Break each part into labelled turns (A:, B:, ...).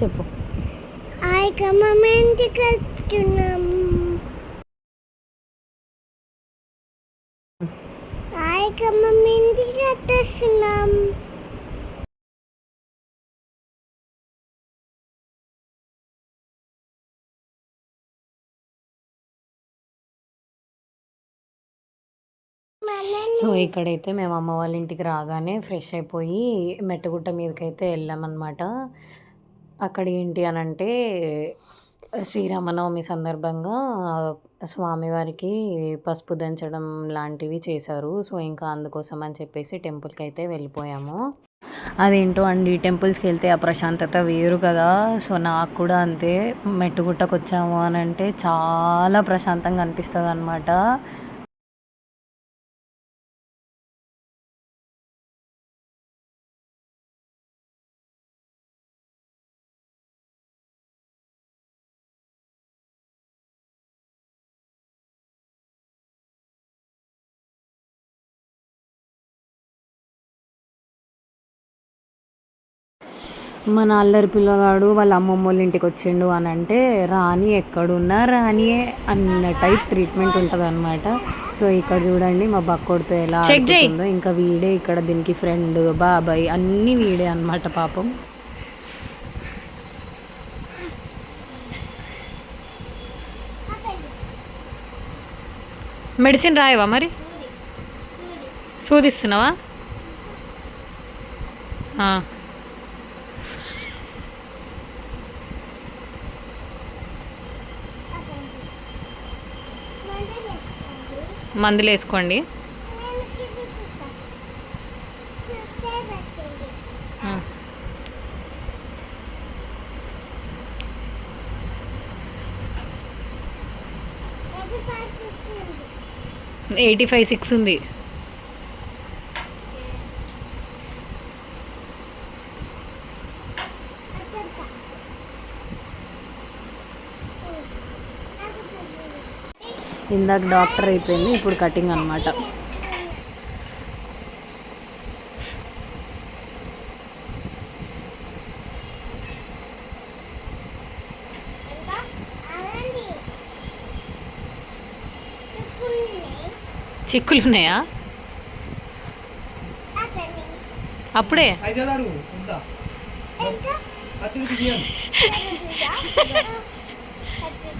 A: చెప్పు. సో ఇక్కడైతే మేము అమ్మ వాళ్ళ ఇంటికి రాగానే ఫ్రెష్ అయిపోయి మెట్టగుట్ట మీదకి అయితే వెళ్ళామన్నమాట. అక్కడ ఏంటి అని అంటే శ్రీరామనవమి సందర్భంగా స్వామివారికి పసుపు దంచడం లాంటివి చేశారు. సో ఇంకా అందుకోసం అని చెప్పేసి టెంపుల్కి అయితే వెళ్ళిపోయాము. అదేంటో అండి టెంపుల్స్కి వెళ్తే ఆ ప్రశాంతత వేరు కదా. సో నాకు కూడా అంతే మెట్టుగుట్టకు వచ్చాము అని అంటే చాలా ప్రశాంతంగా అనిపిస్తుంది అనమాట మన అల్లరి పిల్లగాడు వాళ్ళ అమ్మమ్మ వాళ్ళ ఇంటికి వచ్చిండు అని అంటే రాని ఎక్కడున్నా రానియే అన్న టైప్ ట్రీట్మెంట్ ఉంటుంది అనమాట సో ఇక్కడ చూడండి మా బక్కోడితో ఎలా ఆడుకుంటుందో ఇంకా వీడే ఇక్కడ దీనికి ఫ్రెండ్ బాబాయ్ అన్నీ వీడే అనమాట పాపం. మెడిసిన్ రాయవా మరి? సూదిస్తున్నావా ఆ. మందులు వేసుకోండి ఆ. ఎయిటీ ఫైవ్ సిక్స్ ఉంది ఇందాక డాక్టర్ అయిపోయింది ఇప్పుడు కటింగ్ అనమాట చిక్కులు ఉన్నాయా అప్పుడే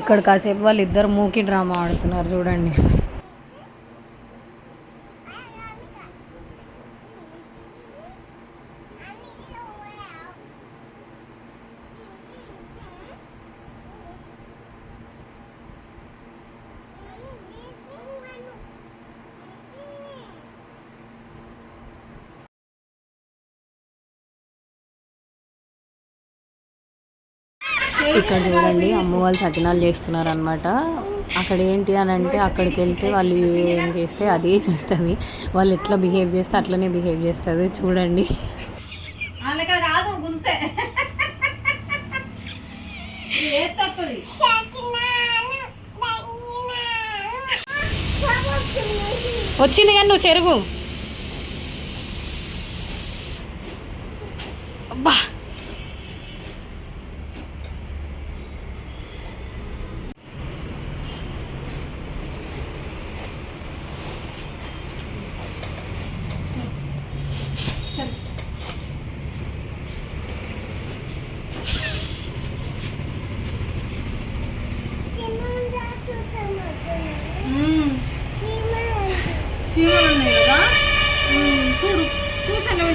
A: ఇక్కడ కాసేపు వాళ్ళు ఇద్దరు మూకి డ్రామా ఆడుతున్నారు చూడండి. ఇక్కడ చూడండి అమ్మ వాళ్ళు సకినాలు చేస్తున్నారు అనమాట అక్కడ ఏంటి అని అంటే అక్కడికి వెళ్తే వాళ్ళు ఏం చేస్తే అదే చేస్తుంది. వాళ్ళు ఎట్లా బిహేవ్ చేస్తే అట్లనే బిహేవ్ చేస్తుంది. చూడండి. వచ్చింది కానీ నువ్వు చెరుగు అబ్బా
B: చీమలు ఉన్నాయి కదా ఉమ్, చూడు చూసాను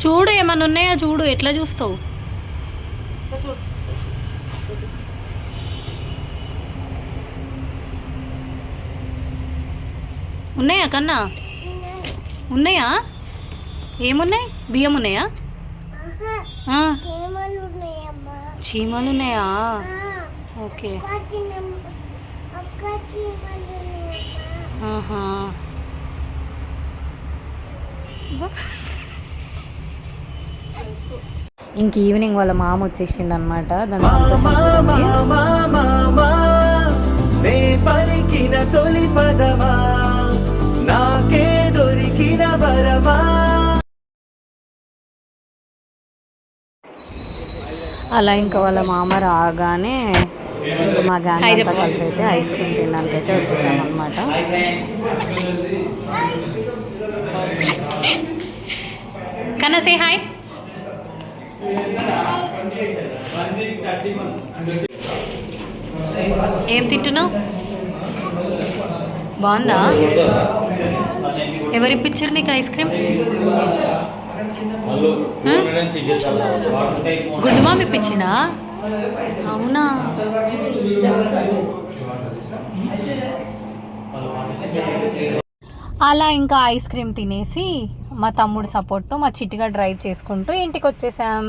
A: చూడు ఏమన్నా ఉన్నాయా చూడు ఎట్లా చూస్తావు? ఉన్నాయా కన్నా? ఉన్నాయా? ఏమున్నాయి? బియ్యం ఉన్నాయా?
C: చీమలు
A: ఉన్నాయా ఓకే ఆహా. ఇంక ఈవినింగ్ వాళ్ళ మామ వచ్చేసిండు అనమాట దాని
D: పలికిన తొలి పదమా? నాకే దొరికిన వరమా?
A: అలా ఇంకా వాళ్ళ మామ రాగానే ఇంకా మా గ్యాంగ్ అంతా కలిసి అయితే ఐస్ క్రీమ్ తినడానికి అయితే వచ్చేసాం అనమాట కన్నా సే హాయ్. ఏం తింటున్నావు? బాగుందా? ఎవరు ఇప్పించారు నీకు ఐస్ క్రీమ్? గుడ్డు మామ ఇప్పించిండా అవునా? అలా ఇంకా ఐస్ క్రీమ్ తినేసి మా తమ్ముడు సపోర్ట్తో మా చిట్టిగా డ్రైవ్ చేసుకుంటూ ఇంటికి వచ్చేసాం